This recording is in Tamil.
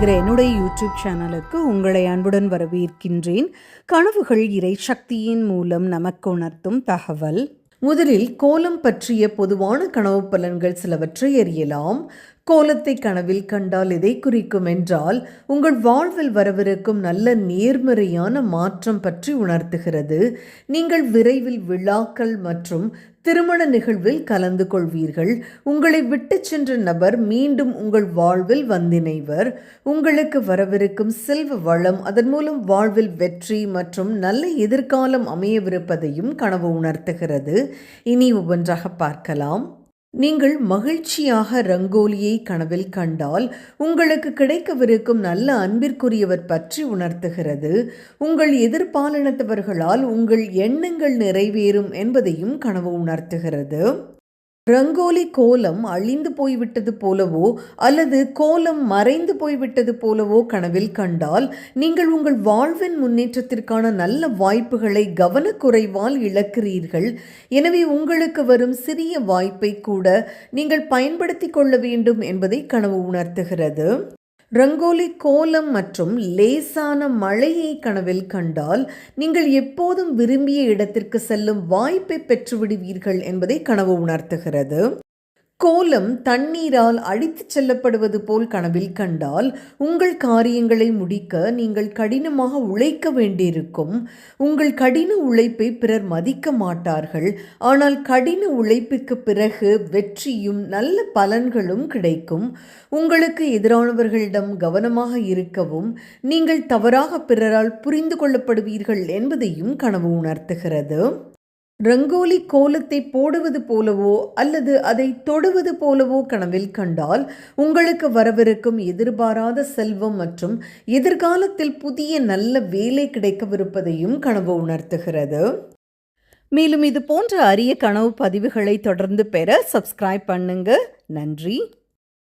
என்கிற என்னுடைய யூடியூப் சேனலுக்கு உங்களை அன்புடன் வரவேற்கின்றேன். கனவுகள் இறை சக்தியின் மூலம் நமக்கு உணர்த்தும் தகவல். முதலில் கோலம் பற்றிய பொதுவான கனவு பலன்கள் சிலவற்றை அறியலாம். கோலத்தை கனவில் கண்டால் எதை குறிக்கும் என்றால் உங்கள் வாழ்வில் வரவிருக்கும் நல்ல நேர்மறையான மாற்றம் பற்றி உணர்த்துகிறது. நீங்கள் விரைவில் விழாக்கள் மற்றும் திருமண நிகழ்வில் கலந்து கொள்வீர்கள். உங்களை விட்டு சென்ற நபர் மீண்டும் உங்கள் வாழ்வில் வந்திணைவர். உங்களுக்கு வரவிருக்கும் செல்வ வளம் அதன் மூலம் வாழ்வில் வெற்றி மற்றும் நல்ல எதிர்காலம் அமையவிருப்பதையும் கனவு உணர்த்துகிறது. இனி ஒவ்வொன்றாக பார்க்கலாம். நீங்கள் மகிழ்ச்சியாக ரங்கோலியை கனவில் கண்டால் உங்களுக்கு கிடைக்கவிருக்கும் நல்ல அன்பிற்குரியவர் பற்றி உணர்த்துகிறது. உங்கள் எதிர்பாலினத்தவர்களால் உங்கள் எண்ணங்கள் நிறைவேறும் என்பதையும் கனவு உணர்த்துகிறது. ரங்கோலி கோலம் அழிந்து போய்விட்டது போலவோ அல்லது கோலம் மறைந்து போய்விட்டது போலவோ கனவில் கண்டால் நீங்கள் உங்கள் வாழ்வின் முன்னேற்றத்திற்கான நல்ல வாய்ப்புகளை கவனக்குறைவால் இழக்கிறீர்கள். எனவே உங்களுக்கு வரும் சிறிய வாய்ப்பை கூட நீங்கள் பயன்படுத்தி கொள்ள வேண்டும் என்பதை கனவு உணர்த்துகிறது. ரங்கோலி கோலம் மற்றும் லேசான மழையை கனவில் கண்டால் நீங்கள் எப்போதும் விரும்பிய இடத்திற்கு செல்லும் வாய்ப்பை பெற்றுவிடுவீர்கள் என்பதை கனவு உணர்த்துகிறது. கோலம் தண்ணீரால் அழித்துச் செல்லப்படுவது போல் கனவில் கண்டால் உங்கள் காரியங்களை முடிக்க நீங்கள் கடினமாக உழைக்க வேண்டியிருக்கும். உங்கள் கடின உழைப்பை பிறர் மதிக்க மாட்டார்கள். ஆனால் கடின உழைப்புக்கு பிறகு வெற்றியும் நல்ல பலன்களும் கிடைக்கும். உங்களுக்கு எதிரானவர்களிடம் கவனமாக இருக்கவும் நீங்கள் தவறாக பிறரால் புரிந்து கொள்ளப்படுவீர்கள் என்பதையும் கனவு உணர்த்துகிறது. ரங்கோலி கோலத்தை போடுவது போலவோ அல்லது அதை தொடுவது போலவோ கனவில் கண்டால் உங்களுக்கு வரவிருக்கும் எதிர்பாராத செல்வம் மற்றும் எதிர்காலத்தில் புதிய நல்ல வேலை கிடைக்கவிருப்பதையும் கனவு உணர்த்துகிறது. மேலும் இது போன்ற அரிய கனவு பதிவுகளை தொடர்ந்து பெற சப்ஸ்கிரைப் பண்ணுங்க. நன்றி.